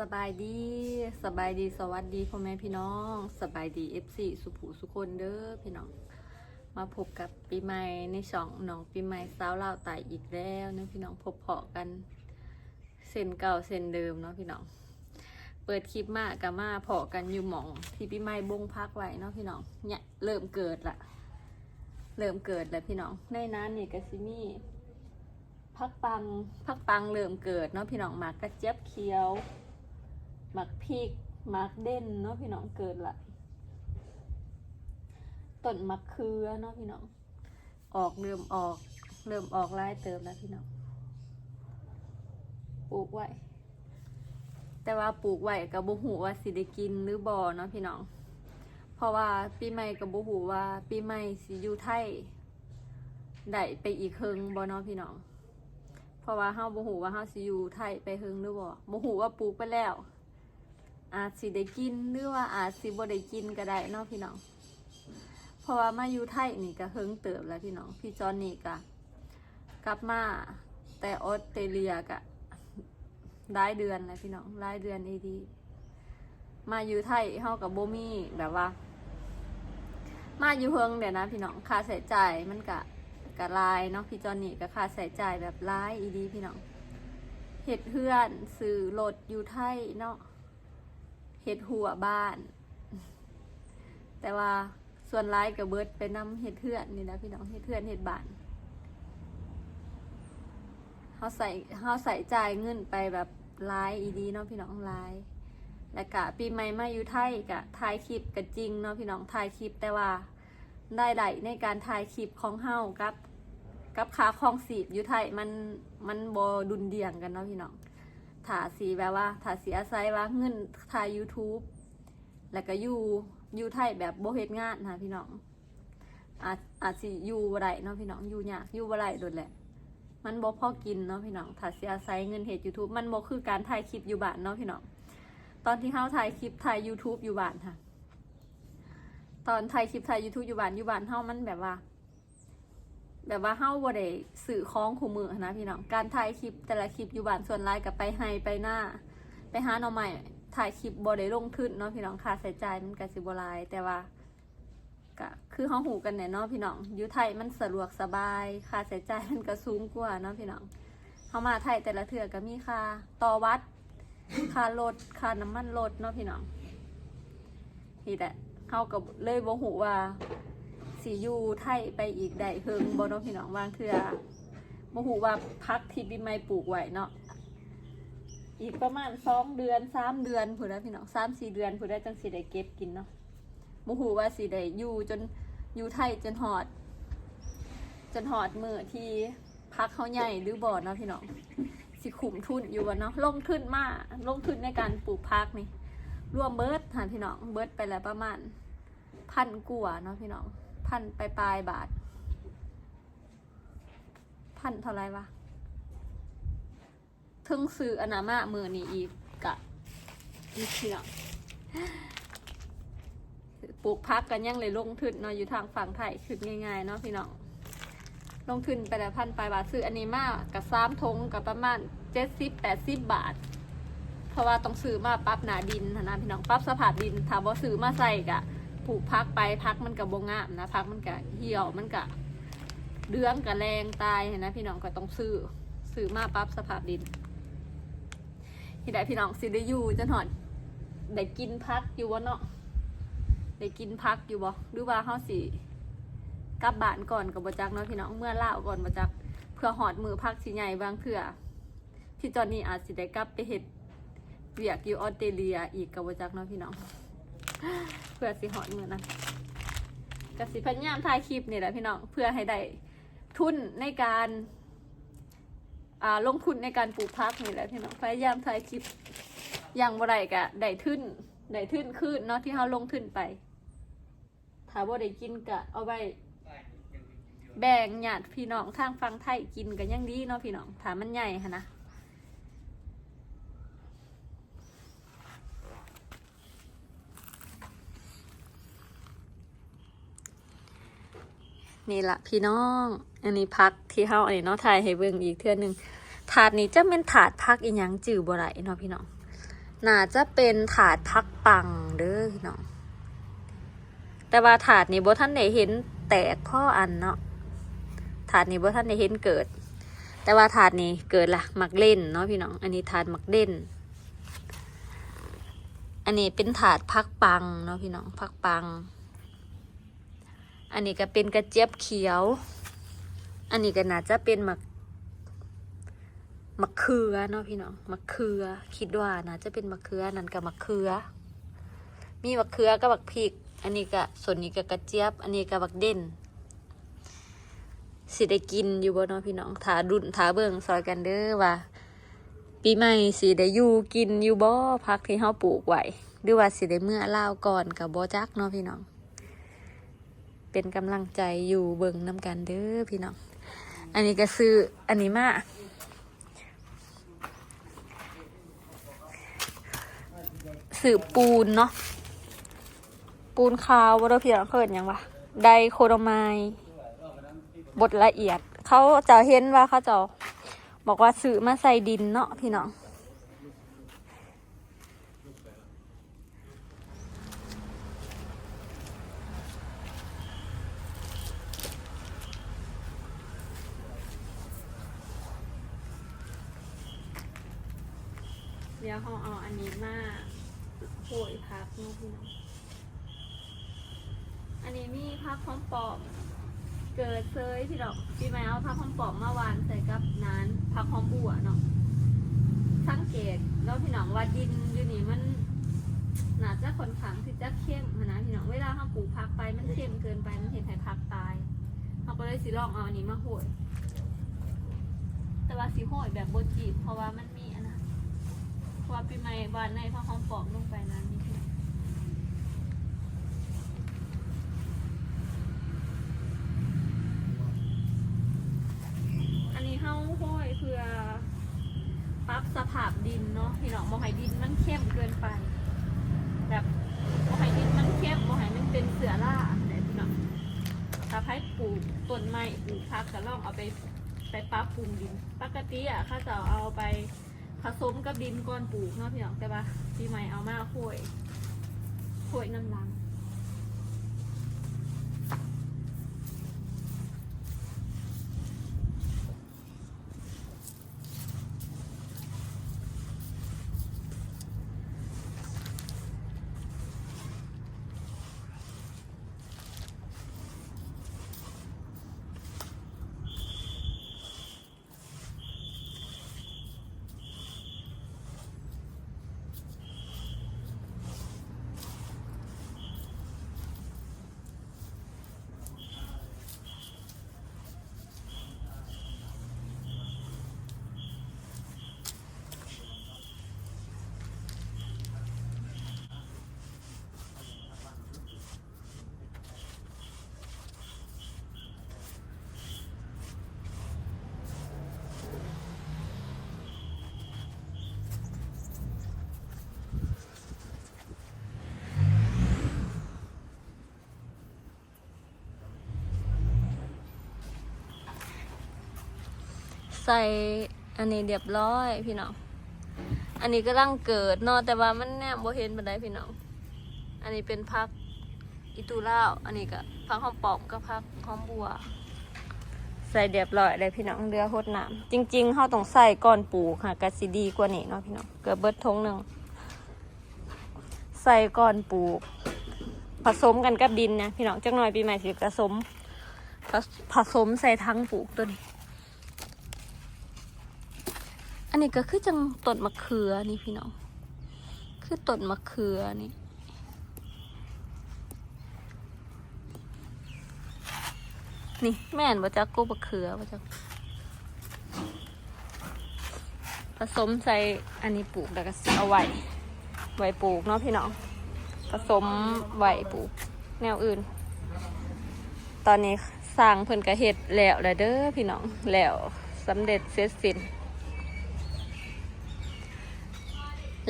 สบายดีสบายดีสวัสดีพ่อแม่พี่น้องสบายดีเอฟซีสุภูสุคนเด้อพี่น้อง มาพบกับปีใหม่ในช่องน้องปีใหม่สาวลาวไต่อีกแล้วนะพี่น้องพบเพาะกันเส้นเก่าเส้นเดิมเนาะพี่น้อง เปิดคลิปมากับมาเพาะกันอยู่หมอง ที่ปีใหม่บงพักไว้เนาะพี่น้องเนี่ยเริ่มเกิดละเริ่มเกิดแล้วพี่น้องในนั้นนี่ก็ซิมี่พักปังพักปังเริ่มเกิดเนาะพี่น้องมากกระเจี๊ยบเขียว หมักพริกหมักเด่นเนาะพี่น้องเกิดละต้นมะเขือเนาะพี่น้อง ออกเริ่มออก เริ่มออกลายเติมแล้วพี่น้อง ปลูกไว้ แต่ว่าปลูกไว้กับบุหูว่าสิได้กินหรือบ่อเนาะพี่น้อง เพราะว่าปีใหม่กับบุหูว่าปีใหม่สิอยู่ไทยได้ไปอีกเคิงบ่เนาะพี่น้อง เพราะว่าเฮาบ่ฮู้ว่าเฮาสิอยู่ไทยไปเฮิงหรือบ่บ่ฮู้ว่าปลูกไปแล้ว อาจสิได้กินหรือว่าอาจสิบ่ได้กินก็ได้เนาะพี่น้อง เพราะว่ามาอยู่ไทยนี่ก็เฮิงเติบแล้วพี่น้อง พี่จอนนี่ก็กลับมาแต่ออสเตรเลียก็หลายเดือนแล้วพี่น้องหลายเดือนอีดีมาอยู่ไทยเฮากับโบมี่แบบว่า มาอยู่เฮิงเดี๋ยวนะ พี่น้องค่าใช้จ่ายมันก็ก็หลายเนาะพี่จอนนี่ก็ค่าใช้จ่ายแบบหลายอีดีพี่น้องเฮ็ดเฮือนซื้อรถอยู่ไทยเนาะ เห็ดหัวบ้าน แต่ว่าส่วนร้ายกับเบิร์ดไปนำเห็ดเทือนนี่นะพี่น้องเห็ดเทือนเห็ดบ้านเขาใส่เขาใส่จ่ายเงินไปแบบร้ายอีดีเนาะพี่น้องร้ายและกะปีใหม่มาอยู่ไทยกะถ่ายคลิปกะจริงเนาะพี่น้องถ่ายคลิปแต่ว่าได้ไดในการถ่ายคลิปของเฮากับ กับขาคลองสีบอยู่ไทยมันมันบดุนเดียงกันเนาะพี่น้อง ถาสีแบบว่าถาสีอาศัยว่าเงินถ่าย YouTube แล้วก็อยู่อยู่ไทยแบบโบเฮ็ดงานนะพี่น้อง อาจอาจสิอยู่บ่ได้เนาะพี่น้องอยู่ยากอยู่บ่ได้โดดแหละ มันบ่พอกินเนาะพี่น้องถ้าสิอาศัยเงินเฮ็ด YouTube มันบ่คือการถ่ายคลิปอยู่บ้านเนาะพี่น้อง ตอนที่เฮาถ่ายคลิปถ่าย YouTube อยู่บ้านค่ะ ตอนถ่ายคลิปถ่าย YouTube อยู่บ้านอยู่บ้านเฮามันแบบว่า แบบว่าเฮ้าบ่ได้สื่อคล้องคู่มือนะพี่น้อง การถ่ายคลิปแต่ละคลิปอยู่บ้านส่วนรายกับไปให้ไปหน้า ไปหาหน่อใหม่ถ่ายคลิปบ่ได้ลงทุนเนาะพี่น้องค่าใช้จ่ายมันก็สิบ่หลายแต่ว่าก็คือเฮาหูกันแน่เนาะพี่น้องอยู่ไทยมันสะดวกสบายค่าใช้จ่ายมันก็สูงกว่าเนาะพี่น้องเฮามาไทยแต่ละเทื่อก็มีค่าต่อวัดค่ารถค่าน้ำมันรถเนาะพี่น้องนี่แหละเฮาก็เลยบ่ฮู้ว่า สีอยู่ไทยไปอีกได้เฮิงบ่เนาะพี่น้องวางเทื่อบ่ฮู้ว่าพักที่ปีใหม่ปลูกไว้เนาะอีกประมาณสองเดือนสามเดือนพุ่นนะพี่น้องสามสี่เดือนพุ่นได้จังสิได้เก็บกินเนาะบ่ฮู้ว่าสิได้อยู่จนอยู่ไทยจนหอด จนหอดมือที่พักเขาใหญ่หรือบ่เนาะพี่น้องสิขุมทุนอยู่บ่เนาะลงทุนมากลงทุนในการปลูกพักนี่รวมเบิร์ดหาพี่น้องเบิร์ดไปแล้วประมาณพันกว่าเนาะพี่น้อง พันไปปลายบาท พันเท่าไรวะถึงซื้ออนามามือนี้อีกกะอีกเที่ยงปลูกพักกันยังเลยลงทุนเนาะอยู่ทางฝั่งไทยคือง่ายๆเนาะพี่น้องลงทุนไปแล้วพันปลายบาทซื้ออันนี้มากกับซ้ำทงกับประมาณเจ็ดสิบแปดสิบบาท เพราะว่าต้องซื้อมาปั๊บหนาดินนะพี่น้องปั๊บสภาพดินถ้าบ่าซื้อมาใส่กะ ปลูกพักไปพักมันกับบงงามนะพักมันกะเหี่ยวมันกะเดืองกะแรงตายเห็นนะพี่น้องก็ต้องซื้อซื้อมาปั๊บสภาพดินที่ได้พี่น้องสิได้อยู่จนหอดได้กินพักอยู่วะเนาะได้กินพักอยู่บ่หรือว่าเฮาสิกลับบ้านก่อนกับบจักเนาะพี่น้องเมื่อเล่าก่อนบจักเพื่อหอดมือพักสิใหญ่บางเถื่อพี่จอนนี่อาจสิได้กลับไปเฮ็ดเวียกอยู่ออสเตรเลียอีกกับบจักเนาะพี่น้อง เพื่อสิหอดมือนั้นก็สิพยายามถ่ายคลิปนี่แหละพี่น้องเพื่อให้ได้ทุนในการอ่าลงทุนในการปลูกพักนี่แหละพี่น้องพยายามถ่ายคลิปอย่างบ่ได้กะได้ทุนได้ทุนขึ้นเนาะที่เราลงทุนไปถ้าบ่ได้กินกะเอาไว้แบ่งญาติพี่น้องทางฟังไทยกินกันยังดีเนาะพี่น้องถ้ามันใหญ่ค่ะนะ นี่ละพี่น้อง อันนี้พักที่เฮาอันนี้เนาะถ่ายให้เบิ่งอีกเทื่อหนึงถาดนี้จะเป็นถาดพักอีหยังจื่อบ่ไหลเนาะพี่น้องน่าจะเป็นถาดพักปังเด้อพี่น้อง แต่ว่าถาดนี้บ่ท่านได้เห็นแตกพ่ออันเนาะถาดนี้บ่ท่านได้เห็นเกิด แต่ว่าถาดนี้เกิดละมักเล่นเนาะพี่น้อง อันนี้ถาดมักเล่น อันนี้เป็นถาดพักปังเนาะพี่น้องพักปัง อันนี้ก็เป็นกระเจี๊ยบเขียว อันนี้ก็น่าจะเป็นมักมะเขือเนาะพี่น้องมะเขือ คิดว่านะจะเป็นมะเขือนั่นกับมะเขือ มีมะเขือกับบักพริก อันนี้ก็ส่วนนี้ก็กระเจี๊ยบ อันนี้ก็บักเด่นสิได้กินอยู่บ่เนาะพี่น้องถาดุนถาเบิ่งซอยกันเด้อว่า ปีใหม่สิได้อยู่กินอยู่บ่พักที่เฮาปลูกไว้หรือว่าสิได้เมื่อเล่าก่อนกับบ่จักเนาะพี่น้อง เป็นกำลังใจอยู่เบิ่งนํกันเด้อพี่น้อง อันนี้ก็ซื้ออันนี้มาสืบปูนเนาะปูนขาวว่าเราเพียงเกิดยังวะไดโคโดไมบทละเอียด เขาจะเห็นว่าเขาจะบอกว่าสื่อมาใส่ดินเนาะพี่น้อง เดี๋ยวเอาอันนี้มาโหยพักเนาะพี่น้องอันนี้มีพักพร้อมปอบเกิดเซยพี่ดอกพี่ไม้เอาผักหอมปอมมาวานใส่กับน้นผักหอมบัวเนาะสังเกตแล้วพี่น้องว่าดินอยู่นี่มันน่าจะค่อนข้างที่จะเข้มนะพี่น้องเวลาเขาปลูกผักไปมันเข้มเกินไปมันเห็นให้ผักตายเขาก็เลยสิลองเอาอันนี้มาโหยแต่ว่าสีโหยแบบโบจีบเพราะว่ามันมีอันนะเพราะ ว่าปีใหม่บานในผักหอมปอมลงไปนั้นนี่พี่น้องอันนี้เฮาห้อยเพื่อปรับสภาพดินเนาะพี่น้องบ่ให้ดินมันเข้มเกินไป แบบบ่ให้ดินมันเข้มบ่ให้มันเป็นเสือล่าแต่พี่น้องถ้าให้ปลูกต้นไม้ปลูกพักก็ลองเอาไปไปปรับปรุงดิน ปกติอะเขาจะเอาไป ผสมกับดินก่อนปลูกเนาะพี่น้องแต่ว่าพี่ใหม่เอามาโขยโขยน้ำลัง ใส่อันนี้เรียบร้อยพี่น้อง อันนี้ก็ร่างเกิดเนาะแต่ว่ามันแนมบ่เห็นบันไดพี่น้อง อันนี้เป็นพักอิตูเล่าอันนี้ก็พักหอมปอมก็พักหอมบัว ใส่เรียบร้อยเลยพี่น้องเรือโคตรน้ำจริงๆเขาต้องใส่ก่อนปลูกค่ะกะสิดีกว่านี้เนาะพี่น้องเกือบเบิดทงหนึ่งใส่ก่อนปลูก ผสมกันกับดินนะพี่น้องจักหน่อยปีใหม่สิผสมผสมใส่ทั้งปลูกต้น อันนี้ก็คือจังต้นมะเขือนี่พี่น้อง คือต้นมะเขือนี่นี่แม่นบ่จักกูมะเขือบ่จักผสมใส่อันนี้ปลูกแล้วก็เอาไว้ไว้ปลูกเนาะพี่น้องผสมไว้ปลูก แนวอื่น ตอนนี้สร้างเพิ่นกระเฮ็ดแล้วแหละเด้อพี่น้องแล้วสำเร็จเสร็จสิ้น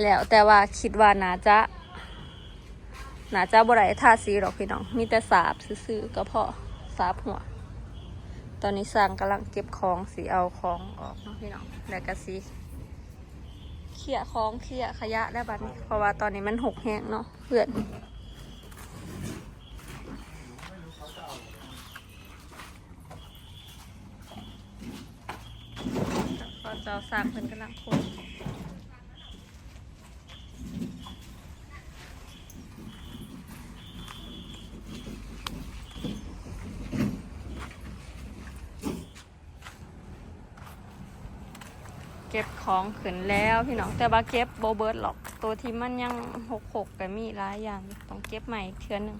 แล้วแต่ว่าคิดว่านาจะนาจะบ่ได้ทาสีหรอกพี่น้อง มีแต่สาบซื่อๆก็พอสาบหัว ตอนนี้สร้างกำลังเก็บของสีเอาของออกเนาะพี่น้องแล้วก็สีเขี่ยคล้องเขี่ยขยะได้บัดนี้เพราะว่าตอนนี้มันหกแห้งเนาะเพื่อนก็เจ้าสร้างเพิ่นกำลังคน เก็บของขึ้นแล้วพี่น้องแต่ว่าเก็บโบเบิร์ดหรอกตัวที่มันยังหกหกก็มีหลายอย่างอยู่ต้องเก็บใหม่อีกเทือนหนึ่ง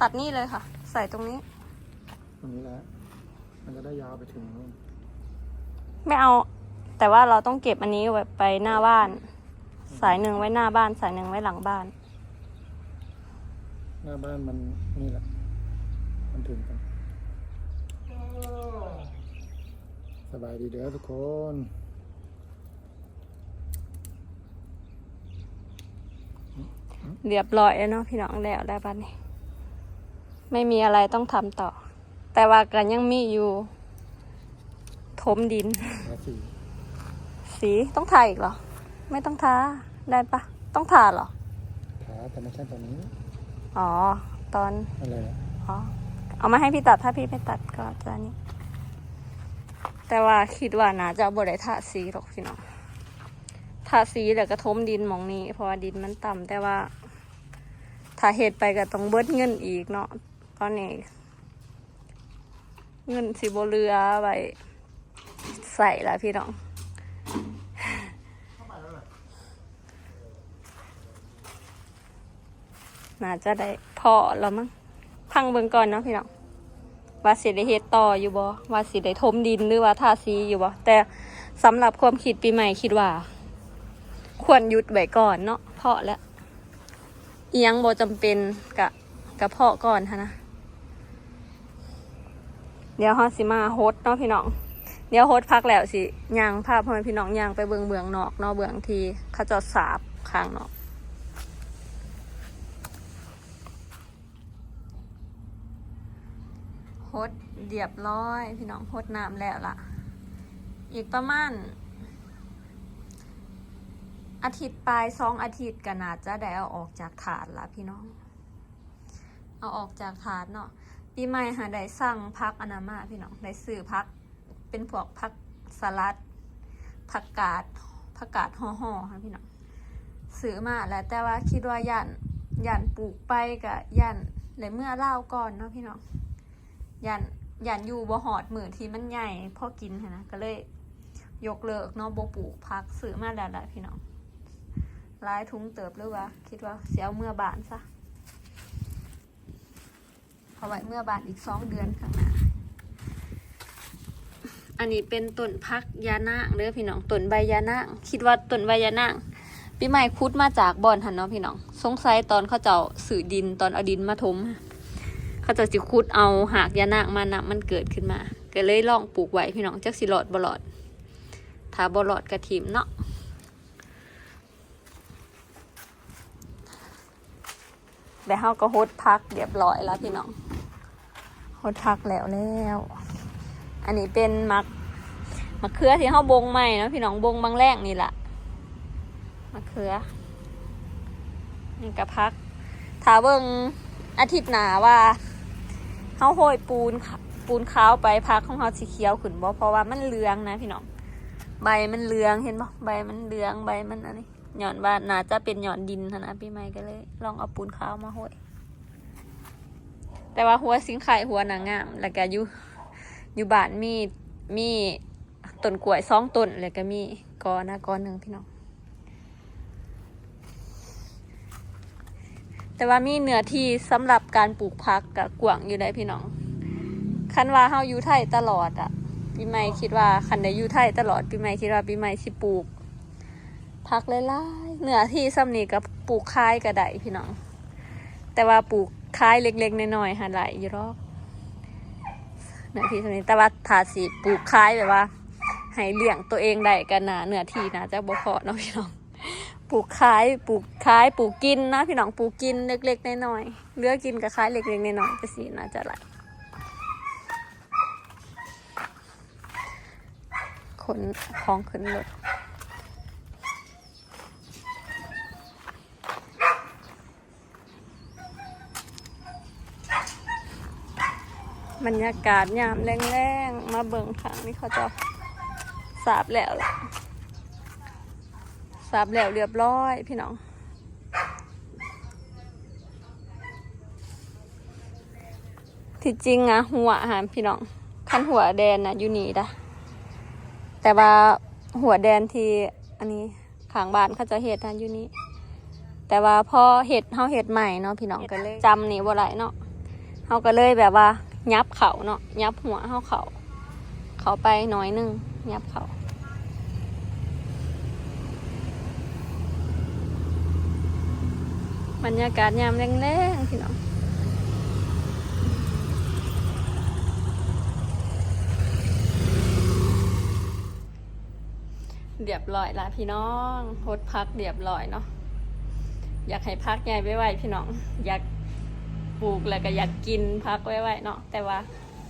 ตัดนี่เลยค่ะ ใส่ตรงนี้ ตรงนี้แหละมันจะได้ยาวไปถึงนู่นไม่เอา แต่ว่าเราต้องเก็บอันนี้ไว้ไปหน้าบ้าน สายหนึ่งไว้หน้าบ้าน สายหนึ่งไว้หลังบ้าน หน้าบ้านมันนี่แหละ มันถึงกัน สบายดีเด้อทุกคนเรียบร้อยแล้วเนาะพี่น้องแล้วได้บ้านนี้ ไม่มีอะไรต้องทำต่อ แต่ว่ากันยังมีอยู่ ถมดินทาสีสีต้องทาอีกเหรอ ไม่ต้องทาได้ปะต้องทาเหรอทาแต่ไม่ใช่ตอนนี้ อ๋อ ตอนอะไรอะอ๋อเอามาให้พี่ตัดถ้าพี่ไม่ตัดก็จะนี่ แต่ว่าคิดว่าน่าจะบ่ได้ทาสีหรอกพี่น้องทาสีแล้วก็ทมดินมองนี้ เพราะว่าดินมันต่ำแต่ว่าถ้าเหตุไปก็ต้องเบิดเงินอีกเนาะตอนนี้ เงินสิบเรือไว้ใส่ละพี่น้องน่าจะได้พอแล้วมั้งพังเบิ่งก่อนเนาะพี่น้อง ว่าสิได้เฮ็ดต่ออยู่บ่ว่าสิได้ทมดินหรือว่าทาสีอยู่บ่แต่สำหรับความคิดปีใหม่คิดว่า ควรหยุดไว้ก่อนเนาะเพาะแล้วอียงบ่จำเป็นกะกะเพาะก่อนฮะนะเดี๋ยวฮาสิมาโฮสเนาะพี่น้องเดี๋ยวโฮสพักแล้วสิย่างพาพพ่อแม่พี่น้องย่างไปเบืองเบืองนอกเนาะเบืองทีขาจอดสาบข้างนอก ฮดเรียบร้อย พี่น้องโฮดน้ำแล้วล่ะ อีกประมาณ อาทิตย์ปลายสองอาทิตย์ก็น่าจะได้เอาออกจากถาดละพี่น้อง เอาออกจากถาดเนาะปีใหม่หาได้สั่งพักอนามาพี่น้องได้ซื้อพักเป็นพวกพักสลัดผักกาดผักกาดห่อๆค่ะพี่น้องซื้อมาแล้วแต่ว่าคิดว่ายันยันปลูกไปกับยันเลยเมื่อเล่าก่อนเนาะพี่น้อง ยันยันอยู่บ่หอดมือที่มันใหญ่พอกินนะก็เลย ยกเลิกเนาะบ่ปลูกพักซื้อมาแล้วละพี่น้องลายทุงเติบหรือว่าคิดว่าเสียเอาเมื่อบานซะเอาไว้เมื่อบานอีกสองเดือนข้างหน้าอันนี้เป็นต้นพักยานางเด้อพี่น้องต้นใบยานางคิดว่าต้นใบยานางปีใหม่คุดมาจากบ่อนหันเนาะพี่น้อง สงสัยตอนเขาเจ้าสื่อดินตอนเอาดินมาถม เขาจะสิคุดเอาหากยานางมานะมันเกิดขึ้นมา ก็เลยลองปลูกไว้พี่น้องจักสิหลอดบลอดถ้าบลอดกระถิมเนาะแล้วเฮาก็โฮดพักเรียบร้อยแล้วพี่น้องโฮดพักแล้วแล้ว อันนี้เป็นมักมะเขือที่เฮาบงใหม่นะพี่น้องบงบางแรกนี่แหละมะเขือนี่ก็พักถ้าเบิ่งอาทิตย์หนาว่า เฮาโหยปูนปูนขาวไปพักของเฮาสีเขียวขึ้นบ่เพราะว่ามันเหลืองนะพี่น้องใบมันเหลืองเห็นบ่ใบมันเหลืองใบมันอันนี้หย่อนว่าน่าจะเป็นหย่อนดินนะพี่ใหม่ก็เลย ลองเอาปูนขาวมาโหยแต่ว่าหัวสิงไข่หัวหนางงาม แล้วก็อยู่อยู่บ้านมีมีต้นกล้วยสองต้นแล้วก็มีกอนะกอหนึ่งพี่น้อง แต่ว่ามีเนื้อที่สำหรับการปลูกพักกับกวางอยู่ได้พี่น้อง คันว่าเฮาอยู่ไทยตลอดอะปีใหม่คิดว่าคันได้อยู่ไทยตลอดปีใหม่คิดว่าปีใหม่สิปลูกพักหลายๆเนื้อที่ซ้ำนี้กับปลูกคายก็ได้พี่น้อง แต่ว่าปลูกคายเล็กๆน้อยๆหาหลายอยู่รอบเนื้อที่ซ้ำนี้แต่ว่าถ้าสิปลูกคายแบบว่าให้เลี้ยงตัวเองได้กันนะเนื้อที่นะจะบ่พอเนาะพี่น้อง ลูกขายปลูกขายปลูกกินนะพี่น้องปลูกกินเล็กๆน้อยๆเลือกกินกับขายเล็กๆน้อยๆก็สิน่าจะไหลขนของขึ้นรถบรรยากาศยามแรงๆ มาเบิ่งทางนี่เขาจะสาบแล้วล่ะ สาบแล้วเรียบร้อยพี่น้องที่จริงอะหัวอาหารพี่น้องคันหัวแดนนะอยู่นี่ดะแต่ว่าหัวแดนที่อันนี้ขางบ้านเขาจะเห็ดนะอยู่นี่แต่ว่าพอเห็ดเฮาเห็ดใหม่เนาะพี่น้องก็เลยจำนี่บ่ไรเนาะเฮาก็เลยแบบว่า ยับเขาเนาะยับหัวเฮาเขาเขาไปหน้อยหนึงยับเขา บรรยากาศยามแรงๆพี่น้องเรียบร้อยละพี่น้องโฮดพักเรียบร้อยเนาะอยากให้พักใหญ่ไว้ๆพี่น้อง อยากปลูกแล้วก็อยากกินพักไว้ๆเนาะแต่ว่า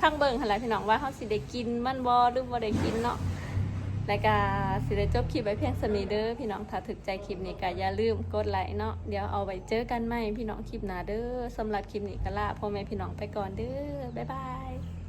พังเบิ่งหั่นละพี่น้องว่าเขาสิได้กินมันบ่หรือบ่ได้กินเนาะ แล้วก็สิได้จบคลิปไว้เพียงสมีเด้อพี่น้องถ้าถึกใจคลิปนี้ก็อย่าลืมกดไลค์เนาะเดี๋ยวเอาไว้เจอกันใหม่พี่น้องคลิปหน้าเด้อสำหรับคลิปนี้ก็ลาพ่อแม่พี่น้องไปก่อนเด้อบ๊ายบาย